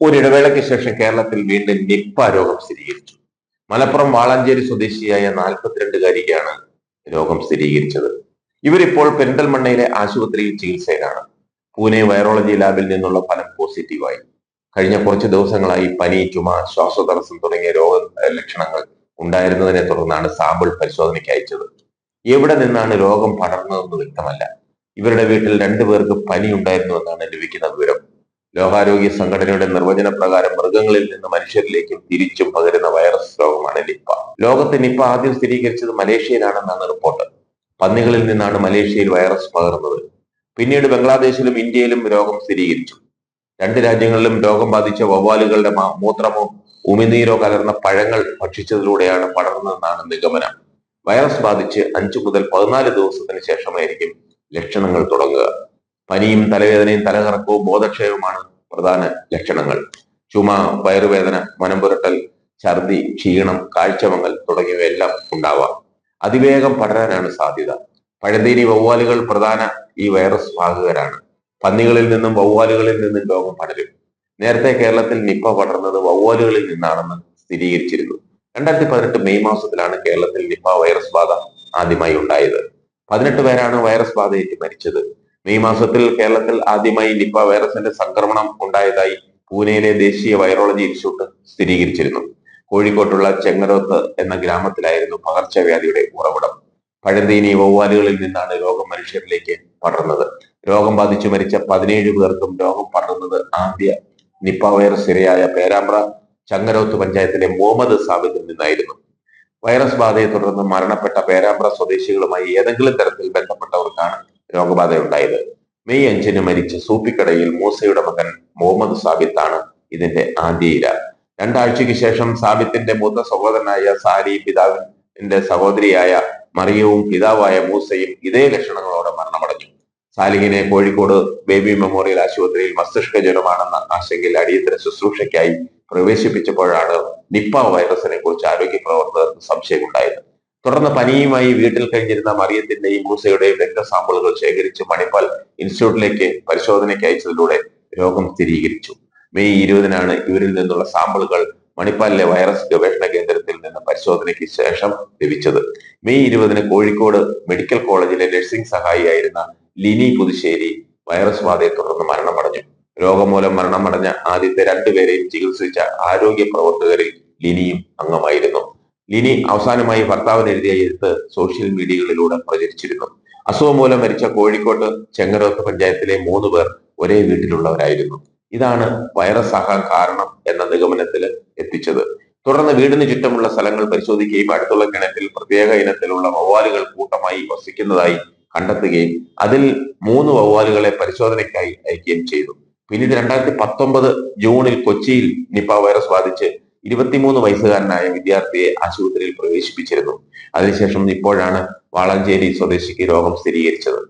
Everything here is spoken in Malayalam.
ഒരിടവേളയ്ക്ക് ശേഷം കേരളത്തിൽ വീണ്ടും നിപ്പ രോഗം സ്ഥിരീകരിച്ചു. മലപ്പുറം വാളാഞ്ചേരി സ്വദേശിയായ നാൽപ്പത്തിരണ്ടുകാരിക്കാണ് രോഗം സ്ഥിരീകരിച്ചത്. ഇവരിപ്പോൾ പെരിന്തൽമണ്ണയിലെ ആശുപത്രിയിൽ ചികിത്സയിലാണ്. പൂനെ വൈറോളജി ലാബിൽ നിന്നുള്ള ഫലം പോസിറ്റീവായി. കഴിഞ്ഞ കുറച്ച് ദിവസങ്ങളായി പനി ചുമ ശ്വാസതടസ്സം തുടങ്ങിയ രോഗ ലക്ഷണങ്ങൾ ഉണ്ടായിരുന്നതിനെ തുടർന്നാണ് സാമ്പിൾ പരിശോധനയ്ക്ക് അയച്ചത്. എവിടെ നിന്നാണ് രോഗം പടർന്നതെന്ന് വ്യക്തമല്ല. ഇവരുടെ വീട്ടിൽ രണ്ടുപേർക്ക് പനി ഉണ്ടായിരുന്നു എന്നാണ് ലഭിക്കുന്ന വിവരം. ലോകാരോഗ്യ സംഘടനയുടെ നിർവചന പ്രകാരം മൃഗങ്ങളിൽ നിന്ന് മനുഷ്യരിലേക്കും തിരിച്ചും പകരുന്ന വൈറസ് രോഗമാണ് നിപ്പ. ലോകത്ത് നിപ്പ ആദ്യം സ്ഥിരീകരിച്ചത് മലേഷ്യയിലാണെന്നാണ് റിപ്പോർട്ട്. പന്നികളിൽ നിന്നാണ് മലേഷ്യയിൽ വൈറസ് പകർന്നത്. പിന്നീട് ബംഗ്ലാദേശിലും ഇന്ത്യയിലും രോഗം സ്ഥിരീകരിച്ചു. രണ്ട് രാജ്യങ്ങളിലും രോഗം ബാധിച്ച വവ്വാലുകളുടെ മൂത്രമോ ഉമിനീരോ കലർന്ന പഴങ്ങൾ ഭക്ഷിച്ചതിലൂടെയാണ് പടർന്നതെന്നാണ് നിഗമനം. വൈറസ് ബാധിച്ച് അഞ്ചു മുതൽ പതിനാല് ദിവസത്തിന് ശേഷമായിരിക്കും ലക്ഷണങ്ങൾ തുടങ്ങുക. പനിയും തലവേദനയും തലകറക്കവും ബോധക്ഷയവുമാണ് പ്രധാന ലക്ഷണങ്ങൾ. ചുമ വയറുവേദന മനംപുരട്ടൽ ഛർദി ക്ഷീണം കാഴ്ചമങ്ങൽ തുടങ്ങിയവയെല്ലാം ഉണ്ടാവാം. അതിവേഗം പടരാനാണ് സാധ്യത. പഴന്തേനി വവ്വാലുകൾ പ്രധാന ഈ വൈറസ് വാഹകരാണ്. പന്നികളിൽ നിന്നും വവ്വാലുകളിൽ നിന്നും രോഗം പടരും. നേരത്തെ കേരളത്തിൽ നിപ്പ പടർന്നത് വവ്വാലുകളിൽ നിന്നാണെന്ന് സ്ഥിരീകരിച്ചിരുന്നു. രണ്ടായിരത്തി പതിനെട്ട് മെയ് മാസത്തിലാണ് കേരളത്തിൽ നിപ്പ വൈറസ് ബാധ ആദ്യമായി ഉണ്ടായത്. പതിനെട്ട് പേരാണ് വൈറസ് ബാധയേറ്റ് മരിച്ചത്. മെയ് മാസത്തിൽ കേരളത്തിൽ ആദ്യമായി നിപ്പ വൈറസിന്റെ സംക്രമണം ഉണ്ടായതായി പൂനെയിലെ ദേശീയ വൈറോളജി ഇൻസ്റ്റിറ്റ്യൂട്ട് സ്ഥിരീകരിച്ചിരുന്നു. കോഴിക്കോട്ടുള്ള ചെങ്ങരോത്ത് എന്ന ഗ്രാമത്തിലായിരുന്നു പകർച്ചവ്യാധിയുടെ ഉറവിടം. പഴന്തീനി വവ്വാലുകളിൽ നിന്നാണ് രോഗം മനുഷ്യരിലേക്ക് പടർന്നത്. രോഗം ബാധിച്ചു മരിച്ച പതിനേഴ് പേർക്കും രോഗം പടർന്നത് ആദ്യ നിപ്പ വൈറസ് ഇരയായ പേരാമ്പ്ര ചങ്ങരോത്ത് പഞ്ചായത്തിലെ മുഹമ്മദ് സാബിദിൽ നിന്നായിരുന്നു. വൈറസ് ബാധയെ തുടർന്ന് മരണപ്പെട്ട പേരാമ്പ്ര സ്വദേശികളുമായി ഏതെങ്കിലും തരത്തിൽ ബന്ധപ്പെട്ടവർക്കാണ് രോഗബാധയുണ്ടായത്. മെയ് അഞ്ചിന് മരിച്ച സൂപ്പിക്കടയിൽ മൂസയുടെ മകൻ മുഹമ്മദ് സാബിത്താണ് ഇതിന്റെ ആദ്യ ഇര. രണ്ടാഴ്ചയ്ക്ക് ശേഷം സാബിത്തിന്റെ മൂത്ത സഹോദരനായ സാരി പിതാവിന്റെ സഹോദരിയായ മറിയവും പിതാവായ മൂസയും ഇതേ ലക്ഷണങ്ങളോടെ മരണമടഞ്ഞു. സാലിഹിനെ കോഴിക്കോട് ബേബി മെമ്മോറിയൽ ആശുപത്രിയിൽ മസ്തിഷ്ക ജ്വരമാണെന്ന ആശങ്കയിൽ അടിയന്തര ശുശ്രൂഷയ്ക്കായി പ്രവേശിപ്പിച്ചപ്പോഴാണ് നിപ്പ വൈറസിനെ കുറിച്ച് ആരോഗ്യ പ്രവർത്തകർക്ക് സംശയമുണ്ടായത്. തുടർന്ന് പനിയുമായി വീട്ടിൽ കഴിഞ്ഞിരുന്ന മറിയത്തിന്റെയും മൂസയുടെയും രക്തസാമ്പിളുകൾ ശേഖരിച്ച് മണിപ്പാൽ ഇൻസ്റ്റിറ്റ്യൂട്ടിലേക്ക് പരിശോധനയ്ക്ക് അയച്ചതിലൂടെ രോഗം സ്ഥിരീകരിച്ചു. മെയ് ഇരുപതിനാണ് ഇവരിൽ നിന്നുള്ള സാമ്പിളുകൾ മണിപ്പാലിലെ വൈറസ് ഗവേഷണ കേന്ദ്രത്തിൽ നിന്ന് പരിശോധനയ്ക്ക് ശേഷം ലഭിച്ചത്. മെയ് ഇരുപതിന് കോഴിക്കോട് മെഡിക്കൽ കോളേജിലെ നഴ്സിംഗ് സഹായിയായിരുന്ന ലിനി പുതുശ്ശേരി വൈറസ് ബാധയെ തുടർന്ന് മരണമടഞ്ഞു. രോഗം മൂലം മരണമടഞ്ഞ ആദ്യത്തെ രണ്ടുപേരെയും ചികിത്സിച്ച ആരോഗ്യ പ്രവർത്തകരിൽ ലിനിയും അംഗമായിരുന്നു. ലിനി അവസാനമായി ഭർത്താവിന് എഴുതിയ എഴുത്ത് സോഷ്യൽ മീഡിയകളിലൂടെ പ്രചരിച്ചിരുന്നു. അസുഖം മൂലം മരിച്ച കോഴിക്കോട്ട് ചെങ്ങരോത്ത് പഞ്ചായത്തിലെ മൂന്ന് പേർ ഒരേ വീട്ടിലുള്ളവരായിരുന്നു. ഇതാണ് വൈറസ് ആകാൻ കാരണം എന്ന നിഗമനത്തിൽ എത്തിച്ചത്. തുടർന്ന് വീടിന് ചുറ്റുമുള്ള സ്ഥലങ്ങൾ പരിശോധിക്കുകയും അടുത്തുള്ള കിണറ്റിൽ പ്രത്യേക ഇനത്തിലുള്ള വവ്വാലുകൾ കൂട്ടമായി വസിക്കുന്നതായി കണ്ടെത്തുകയും അതിൽ മൂന്ന് വവ്വാലുകളെ പരിശോധനയ്ക്കായി അയക്കുകയും ചെയ്തു. പിന്നീട് രണ്ടായിരത്തി പത്തൊമ്പത് ജൂണിൽ കൊച്ചിയിൽ നിപ്പ വൈറസ് ബാധിച്ച് ഇരുപത്തിമൂന്ന് വയസ്സുകാരനായ വിദ്യാർത്ഥിയെ ആശുപത്രിയിൽ പ്രവേശിപ്പിച്ചിരുന്നു. അതിനുശേഷം ഇപ്പോഴാണ് വാളാഞ്ചേരി സ്വദേശിക്ക് രോഗം സ്ഥിരീകരിച്ചത്.